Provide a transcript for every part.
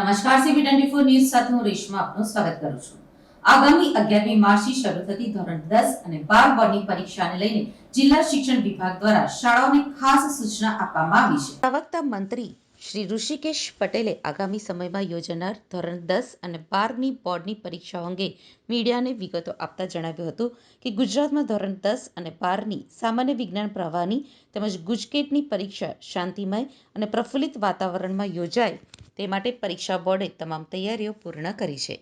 નમસ્કાર CB twenty four news સાથે હું રેશમા આપનું સ્વાગત કરું છું. આગામી અગિયારમી માર્ચથી શરૂ થતી ધોરણ દસ અને બાર બોર્ડની પરીક્ષાને લઈને જિલ્લા શિક્ષણ વિભાગ દ્વારા શાળાઓને ખાસ સૂચના આપવામાં આવી છે. પ્રવક્તા મંત્રી શ્રી ઋષિકેશ પટેલે આગામી સમયમાં યોજાનાર ધોરણ દસ અને બારની બોર્ડની પરીક્ષાઓ અંગે મીડિયાને વિગતો આપતા જણાવ્યું હતું કે ગુજરાતમાં ધોરણ દસ અને બારની સામાન્ય વિજ્ઞાન પ્રવાહની તેમજ ગુજકેટની પરીક્ષા શાંતિમય અને પ્રફુલ્લિત વાતાવરણમાં યોજાય તે માટે પરીક્ષા બોર્ડે તમામ તૈયારીઓ પૂર્ણ કરી છે.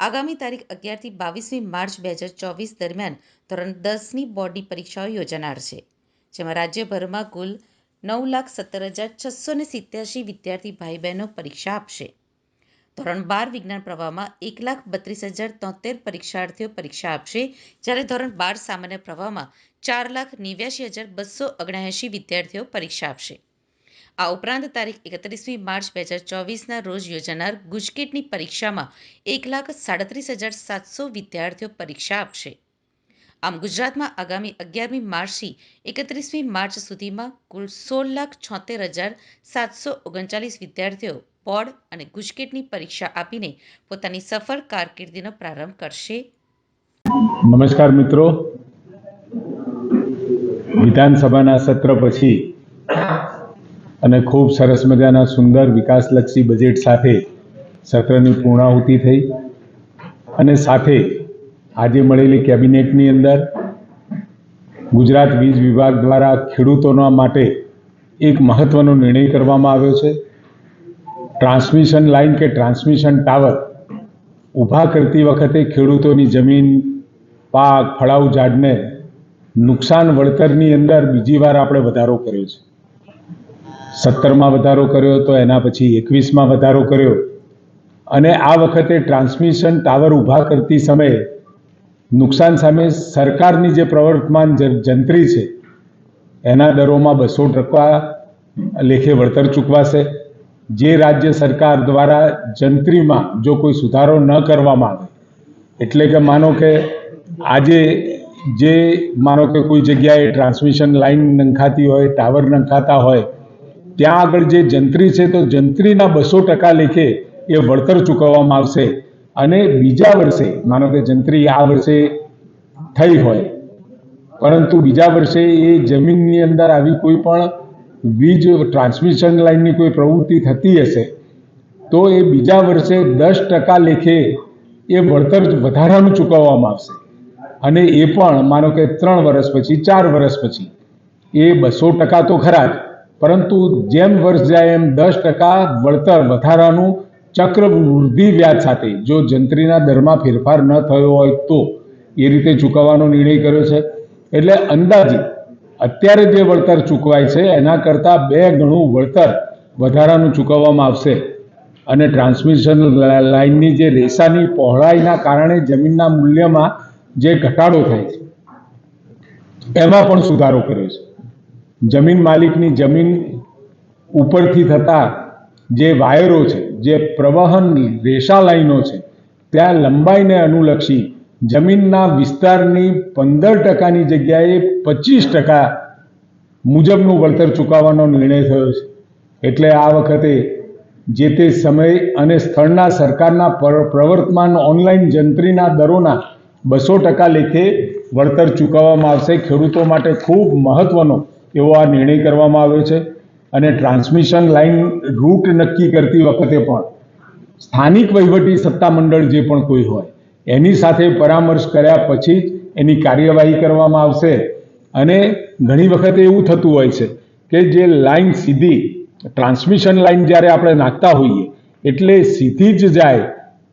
આગામી તારીખ અગિયારથી બાવીસમી માર્ચ બે હજાર ચોવીસ દરમિયાન ધોરણ દસની બોર્ડની પરીક્ષાઓ યોજાનાર છે, જેમાં રાજ્યભરમાં કુલ નવ લાખ સત્તર હજાર છસો ને સિત્યાસી વિદ્યાર્થી ભાઈ બહેનો પરીક્ષા આપશે. ધોરણ બાર વિજ્ઞાન પ્રવાહમાં એક લાખ બત્રીસ હજાર તોતેર પરીક્ષાર્થીઓ પરીક્ષા આપશે, જ્યારે ધોરણ બાર સામાન્ય પ્રવાહમાં ચાર લાખ નેવ્યાસી હજાર બસો ઓગણએંશી વિદ્યાર્થીઓ પરીક્ષા આપશે. આ ઉપરાંત તારીખ એકત્રીસમી માર્ચ બે હજાર ચોવીસના રોજ યોજાનાર ગુજકેટની પરીક્ષામાં એક લાખ સાડત્રીસ હજાર સાતસો વિદ્યાર્થીઓ પરીક્ષા આપશે. આમ ગુજરાતમાં આગામી અગિયારમી માર્ચથી એકત્રીસમી માર્ચ સુધીમાં કુલ સોળ લાખ છોતેર હજાર સાતસો ઓગણચાલીસ વિદ્યાર્થીઓ બોર્ડ અને ગુજકેટની પરીક્ષા આપીને પોતાની સફળ કારકિર્દીનો પ્રારંભ કરશે. નમસ્કાર મિત્રો. વિધાનસભાના સત્ર પછી અને ખૂબ સરસ મજાના સુંદર વિકાસલક્ષી બજેટ સાથે સત્રની પૂર્ણાહુતિ થઈ. અને સાથે આજે મળેલી કેબિનેટની અંદર ગુજરાત વીજ વિભાગ દ્વારા ખેડૂતોના માટે એક મહત્વનો નિર્ણય કરવામાં આવ્યો છે. ટ્રાન્સમિશન લાઇન કે ટ્રાન્સમિશન ટાવર ઊભા કરતી વખતે ખેડૂતોની જમીન, પાક ફળાઉ ઝાડને નુકસાન વળતરની અંદર બીજી વાર આપણે વધારો કર્યો છે. સત્તરમાં વધારો કર્યો તો એના પછી એકવીસમાં વધારો કર્યો. અને આ વખતે ટ્રાન્સમિશન ટાવર ઊભા કરતી સમયે નુકસાન સામે સરકારની જે પ્રવર્તમાન જંત્રી છે, એના દરોમાં બસો ટકા લેખે વળતર ચૂકવાશે. જે રાજ્ય સરકાર દ્વારા જંત્રીમાં જો કોઈ સુધારો ન કરવામાં આવે, એટલે કે માનો કે આજે જે માનો કે કોઈ જગ્યાએ ટ્રાન્સમિશન લાઇન નંખાતી હોય, ટાવર નંખાતા હોય ત્યાં આગળ જે જંત્રી છે, તો જંત્રીના બસો ટકા લેખે એ વળતર ચૂકવવામાં આવશે. અને બીજા વર્ષે, માનો કે જંત્રી આ વર્ષે થઈ હોય, પરંતુ બીજા વર્ષે એ જમીનની અંદર આવી કોઈ પણ વીજ ટ્રાન્સમિશન લાઇનની કોઈ પ્રવૃત્તિ થતી હશે, તો એ બીજા વર્ષે દસ ટકા લેખે એ વળતર વધારાનું ચૂકવવામાં આવશે. અને એ પણ, માનો કે ત્રણ વર્ષ પછી, ચાર વર્ષ પછી, એ બસો ટકા તો ખરા જ પરંતુ જેમ વર્ષ જાય એમ દસ ટકા વળતર વધારાનું ચક્ર વૃદ્ધિ વ્યાજ સાથે. જો જંત્રીના દરમાં ફેરફાર ન થયો હોય તો એ રીતે ચૂકવવાનો નિર્ણય કર્યો છે. એટલે અંદાજે અત્યારે જે વળતર ચૂકવાય છે, એના કરતાં બે ગણું વળતર વધારાનું ચૂકવવામાં આવશે. અને ટ્રાન્સમિશન લાઇનની જે રેસાની પહોળાઈના કારણે જમીનના મૂલ્યમાં જે ઘટાડો થાય છે, એમાં પણ સુધારો કર્યો છે. જમીન માલિકની જમીન ઉપરથી થતા જે વાયરો છે, જે પ્રવહન રેશા લાઈનો છે, ત્યાં લંબાઈને અનુલક્ષી જમીનના વિસ્તારની પંદર ટકાની જગ્યાએ પચીસ ટકા મુજબનું વળતર ચૂકવવાનો નિર્ણય થયો છે. એટલે આ વખતે જે તે સમય અને સ્થળના સરકારના પર- પ્રવર્તમાન ઓનલાઈન જંત્રીના દરોના બસો ટકા લેખે વળતર ચૂકવવામાં આવશે. ખેડૂતો માટે ખૂબ મહત્વનો એવો આ નિર્ણય કરવામાં આવ્યો છે અને ટ્રાન્સમિશન લાઇન રૂટ નક્કી કરતી વખતે પણ સ્થાનિક વહીવટી સત્તામંડળ જે પણ કોઈ હોય, એની સાથે પરામર્શ કર્યા પછી જ એની કાર્યવાહી કરવામાં આવશે. અને ઘણી વખતે એવું થતું હોય છે કે જે લાઇન સીધી ટ્રાન્સમિશન લાઇન જ્યારે આપણે નાખતા હોઈએ, એટલે સીધી જ જાય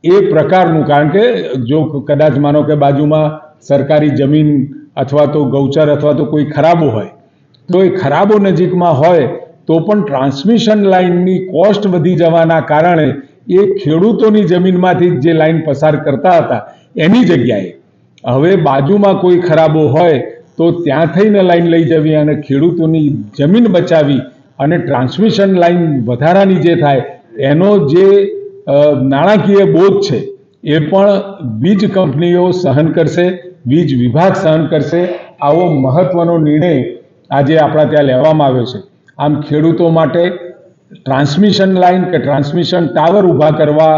એ પ્રકારનું, કારણ કે જો કદાચ માનો કે બાજુમાં સરકારી જમીન અથવા તો ગૌચર અથવા તો કોઈ ખરાબો હોય એ ખરાબો નજીકમાં હોય તો પણ ટ્રાન્સમિશન લાઇનની કોસ્ટ વધી જવાના કારણે એ ખેડૂતોની જમીનમાંથી જ લાઇન પસાર કરતા હતા, એની જગ્યાએ. હવે બાજુમાં કોઈ ખરાબો હોય તો ત્યાં થઈને લાઈન લઈ જવી અને ખેડૂતોની જમીન બચાવી અને ટ્રાન્સમિશન લાઇન વધારાની જે થાય, એનો જે નાણાકીય બોધ છે, એ પણ વીજ કંપનીઓ સહન કરશે વીજ વિભાગ સહન કરશે. આવો મહત્વનો નિર્ણય આજે આપણા ત્યાં લેવામાં આવ્યો છે. આમ ખેડૂતો માટે ટ્રાન્સમિશન લાઇન કે ટ્રાન્સમિશન ટાવર ઊભા કરવા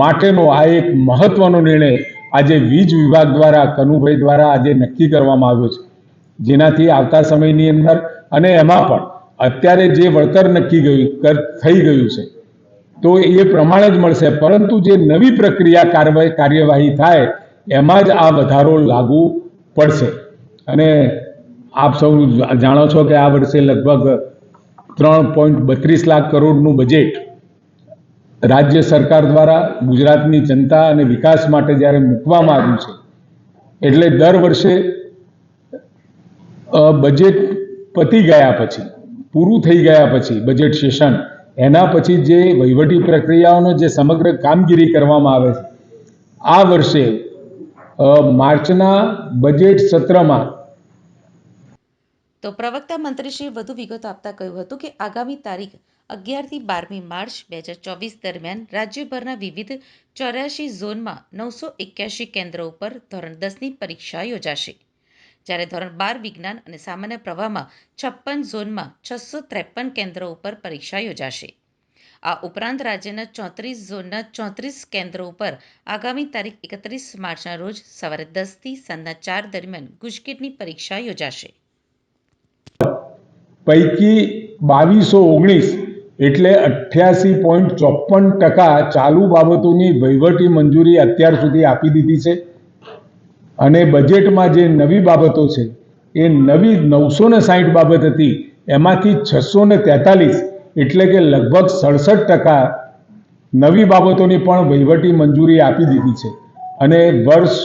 માટેનો આ એક મહત્વનો નિર્ણય આજે વીજ વિભાગ દ્વારા, કનુભાઈ દ્વારા આજે નક્કી કરવામાં આવ્યો છે. જેનાથી આવતા સમયની અંદર અને એમાં પણ અત્યારે જે વળતર નક્કી ગયું થઈ ગયું છે, તો એ પ્રમાણે જ મળશે. પરંતુ જે નવી પ્રક્રિયા કાર્યવાહી થાય, એમાં જ આ વધારો લાગુ પડશે. અને આપ સૌ જાણો છો કે આ વર્ષે લગભગ ત્રણ પોઈન્ટ બત્રીસ લાખ કરોડનું બજેટ રાજ્ય સરકાર દ્વારા ગુજરાતની જનતા અને વિકાસ માટે જ્યારે મૂકવામાં આવ્યું છે, એટલે દર વર્ષે બજેટ પતી ગયા પછી, પૂરું થઈ ગયા પછી, બજેટ સેશન, એના પછી જે વહીવટી પ્રક્રિયાઓનો જે સમગ્ર કામગીરી કરવામાં આવે છે, આ વર્ષે માર્ચના બજેટ સત્રમાં તો પ્રવક્તા મંત્રીશ્રીએ વધુ વિગતો આપતા કહ્યું હતું કે આગામી તારીખ અગિયારથી બારમી માર્ચ બે હજાર ચોવીસ દરમિયાન રાજ્યભરના વિવિધ ચોર્યાસી ઝોનમાં નવસો એક્યાસી કેન્દ્રો ઉપર ધોરણ દસની પરીક્ષા યોજાશે. જ્યારે ધોરણ બાર વિજ્ઞાન અને સામાન્ય પ્રવાહમાં છપ્પન ઝોનમાં છસો ત્રેપન કેન્દ્રો ઉપર પરીક્ષા યોજાશે. આ ઉપરાંત રાજ્યના ચોત્રીસ ઝોનના ચોત્રીસ કેન્દ્રો ઉપર આગામી તારીખ એકત્રીસ માર્ચના રોજ સવારે દસથી સાંજના ચાર દરમિયાન ગુજકેટની પરીક્ષા યોજાશે. પૈકી બાવીસો ઓગણીસ એટલે અઠ્યાસી પોઈન્ટ ચોપન ટકા ચાલુ બાબતોની વહીવટી મંજૂરી અત્યાર સુધી આપી દીધી છે. અને બજેટમાં જે નવી બાબતો છે, એ નવી નવસો ને સાહીઠ બાબત હતી, એમાંથી છસો ને તેતાલીસ એટલે કે લગભગ સડસઠ ટકા નવી બાબતોની પણ વહીવટી મંજૂરી આપી દીધી છે. અને વર્ષ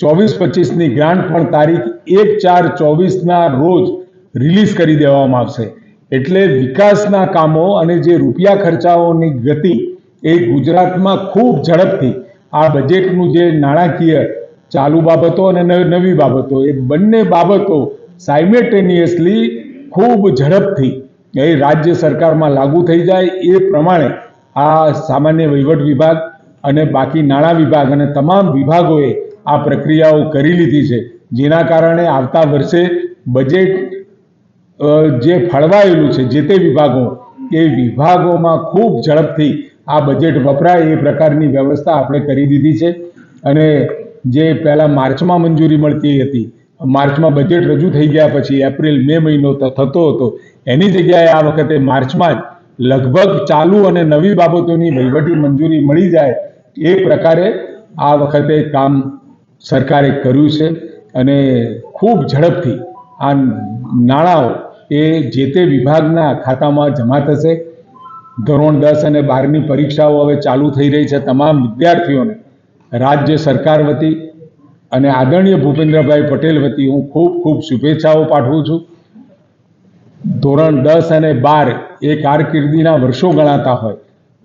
ચોવીસ પચીસની ગ્રાન્ટ પણ તારીખ એક ચાર ચોવીસના રોજ રિલીઝ કરી દેવામાં આવશે. એટલે વિકાસના કામો અને જે રૂપિયા ખર્ચાઓની ગતિ એ ગુજરાતમાં ખૂબ ઝડપથી આ બજેટનું જે નાણાકીય ચાલુ બાબતો અને નવી બાબતો એ બંને બાબતો સાઇમેટેનિયસલી ખૂબ ઝડપથી એ રાજ્ય સરકારમાં લાગુ થઈ જાય એ પ્રમાણે આ સામાન્ય વહીવટ વિભાગ અને બાકી નાણાં વિભાગ અને તમામ વિભાગોએ આ પ્રક્રિયાઓ કરી લીધી છે. જેના કારણે આવતા વર્ષે બજેટ જે ફળવાયેલું છે, જે તે વિભાગો, એ વિભાગોમાં ખૂબ ઝડપથી આ બજેટ વપરાય, એ પ્રકારની વ્યવસ્થા આપણે કરી દીધી છે. અને જે પહેલાં માર્ચમાં મંજૂરી મળતી હતી, માર્ચમાં બજેટ રજૂ થઈ ગયા પછી, એપ્રિલ, મે મહિનો થતો હતો, એની જગ્યાએ આ વખતે માર્ચમાં જ લગભગ ચાલુ અને નવી બાબતોની વહીવટી મંજૂરી મળી જાય એ પ્રકારે આ વખતે કામ સરકારે કર્યું છે. અને ખૂબ ઝડપથી આ નાણાંઓ એ જે તે વિભાગના ખાતામાં જમા થશે. ધોરણ દસ અને બારની પરીક્ષાઓ હવે ચાલુ થઈ રહી છે તમામ વિદ્યાર્થીઓને. રાજ્ય સરકાર વતી અને આદરણીય ભૂપેન્દ્રભાઈ પટેલ વતી હું ખૂબ ખૂબ શુભેચ્છાઓ પાઠવું છું. ધોરણ દસ અને બાર એ કારકિર્દીના વર્ષો ગણાતા હોય.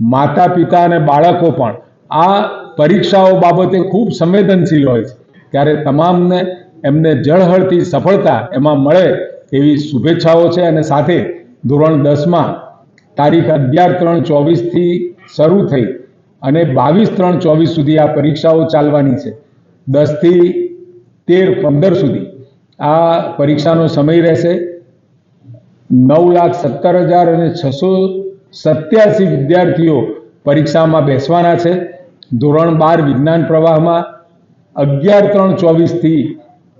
માતા પિતા અને બાળકો પણ આ પરીક્ષાઓ બાબતે ખૂબ સંવેદનશીલ હોય છે. ત્યારે તમામને એમને જળહળતી સફળતા એમાં મળે એવી શુભેચ્છાઓ છે અને સાથે ધોરણ દસમાં તારીખ અગિયાર ત્રણ ચોવીસથી શરૂ થઈ અને બાવીસ ત્રણ ચોવીસ સુધી આ પરીક્ષાઓ ચાલવાની છે. દસથી તેર પંદર સુધી આ પરીક્ષાનો સમય રહેશે. નવ લાખ સત્તર હજાર અને છસો સત્યાસી વિદ્યાર્થીઓ પરીક્ષામાં બેસવાના છે. ધોરણ બાર વિજ્ઞાન પ્રવાહમાં અગિયાર ત્રણ ચોવીસથી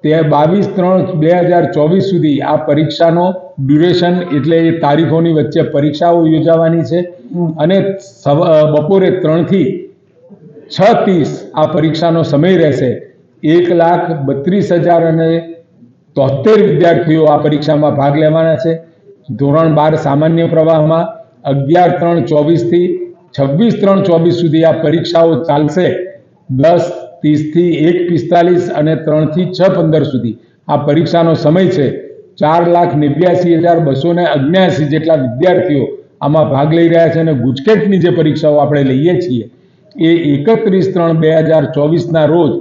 તે બાવીસ ત્રણ બે હજાર ચોવીસ સુધી આ પરીક્ષાનો ડ્યુરેશન એટલે એ તારીખોની વચ્ચે પરીક્ષાઓ યોજાવાની છે. અને બપોરે ત્રણથી છ ત્રીસ આ પરીક્ષાનો સમય રહેશે. એક લાખ બત્રીસ હજાર અને તોતેર વિદ્યાર્થીઓ આ પરીક્ષામાં ભાગ લેવાના છે. ધોરણ બાર સામાન્ય પ્રવાહમાં અગિયાર ત્રણ ચોવીસથી છવ્વીસ ત્રણ ચોવીસ સુધી આ પરીક્ષાઓ ચાલશે. દસ ત્રીસથી એક પિસ્તાલીસ અને ત્રણથી છ પંદર સુધી. આ પરીક્ષાનો સમય છે ચાર લાખ નેવ્યાસી હજાર બસો ને અગ્યાસી જેટલા વિદ્યાર્થીઓ આમાં ભાગ લઈ રહ્યા છે અને ગુજકેટની જે પરીક્ષાઓ આપણે લઈએ છીએ એ એકત્રીસ ત્રણ બે હજાર ચોવીસના રોજ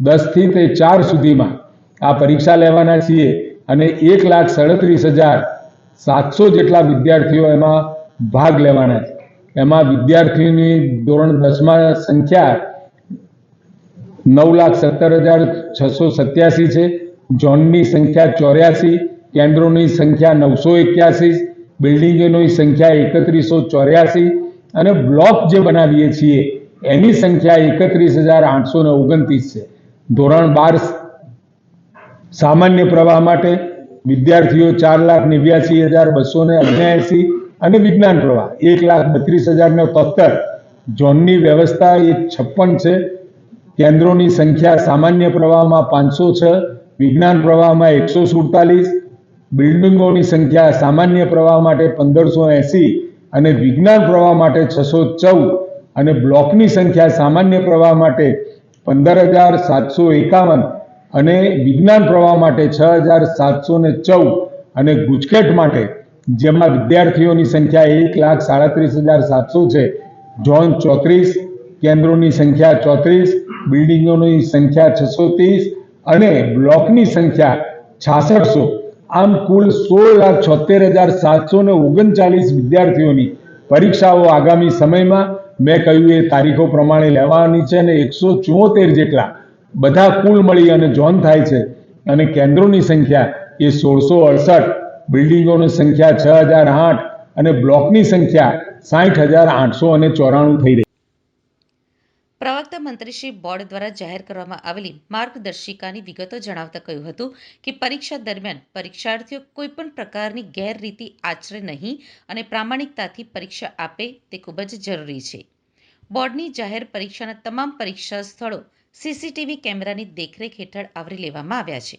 દસથી તે ચાર સુધીમાં આ પરીક્ષા લેવાના છીએ અને એક લાખ સાડત્રીસ હજાર સાતસો જેટલા વિદ્યાર્થીઓ એમાં ભાગ લેવાના છે. એમાં વિદ્યાર્થીઓની ધોરણ દસમાં સંખ્યા નવ લાખ સત્તર હજાર છસો સત્યાસી છે. ઝોનની સંખ્યા ચોર્યાસી, કેન્દ્રોની સંખ્યા નવસો એક્યાસી, બિલ્ડિંગોની સંખ્યા એકત્રીસો ચોર્યાસી અને બ્લોક જે બનાવીએ છીએ, એની સંખ્યા એકત્રીસ હજાર આઠસો ને ઓગણત્રીસ છે. ધોરણ બાર, સામાન્ય પ્રવાહ માટે વિદ્યાર્થીઓ ચાર લાખ નેવ્યાસી હજાર બસો ને અગ્યાસી અને વિજ્ઞાન પ્રવાહ એક લાખ બત્રીસ હજાર ને તોતેર ઝોનની વ્યવસ્થા એ છપ્પન છે. કેન્દ્રોની સંખ્યા સામાન્ય પ્રવાહમાં પાંચસો છ, વિજ્ઞાન પ્રવાહમાં એકસો સુડતાલીસ, બિલ્ડિંગોની સંખ્યા સામાન્ય પ્રવાહ માટે પંદરસો એંસી અને વિજ્ઞાન પ્રવાહ માટે છસો ચૌદ અને બ્લોકની સંખ્યા સામાન્ય પ્રવાહ માટે પંદર હજાર સાતસો એકાવન અને વિજ્ઞાન પ્રવાહ માટે છ હજાર સાતસો ને ચૌદ અને ગુજકેટ માટે, જેમાં વિદ્યાર્થીઓની સંખ્યા એક લાખ સાડત્રીસ હજાર સાતસો છે. ઝોન ચોત્રીસ, કેન્દ્રોની સંખ્યા ચોત્રીસ બિલ્ડિંગોની સંખ્યા છસો ત્રીસ અને બ્લોકની સંખ્યા છાસઠસો. આમ કુલ સોળ લાખ છોતેર હજાર સાતસો ને ઓગણચાલીસ વિદ્યાર્થીઓની પરીક્ષાઓ આગામી સમયમાં મેં કહ્યું એ તારીખો પ્રમાણે લેવાની છે અને એકસો ચુમ્મોતેર જેટલા બધા કુલ મળી અને જોન થાય છે. અને કેન્દ્રોની સંખ્યા એ સોળસો અડસઠ, બિલ્ડિંગોની સંખ્યા છ હજાર આઠ અને બ્લોકની સંખ્યા સાઠ હજાર આઠસો અને ચોરાણું થઈ રહી પ્રવક્તા મંત્રીશ્રી બોર્ડ દ્વારા જાહેર કરવામાં આવેલી માર્ગદર્શિકાની વિગતો જણાવતા કહ્યું હતું કે પરીક્ષા દરમિયાન પરીક્ષાર્થીઓ કોઈપણ પ્રકારની ગેરરીતિ આચરે નહીં અને પ્રામાણિકતાથી પરીક્ષા આપે તે ખૂબ જ જરૂરી છે. બોર્ડની જાહેર પરીક્ષાના તમામ પરીક્ષા સ્થળો સીસીટીવી કેમેરાની દેખરેખ હેઠળ આવરી લેવામાં આવ્યા છે.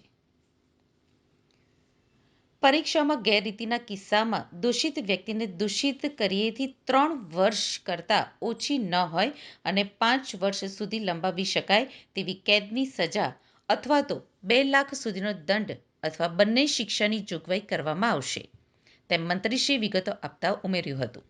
પરીક્ષામાં ગેરરીતિના કિસ્સામાં દોષિત વ્યક્તિને દૂષિત કરીએથી ત્રણ વર્ષ કરતાં ઓછી ન હોય અને પાંચ વર્ષ સુધી લંબાવી શકાય તેવી કેદની સજા અથવા તો બે લાખ સુધીનો દંડ અથવા બંને શિક્ષાની જોગવાઈ કરવામાં આવશે. તેમ મંત્રીશ્રીએ વિગતો આપતા ઉમેર્યું હતું.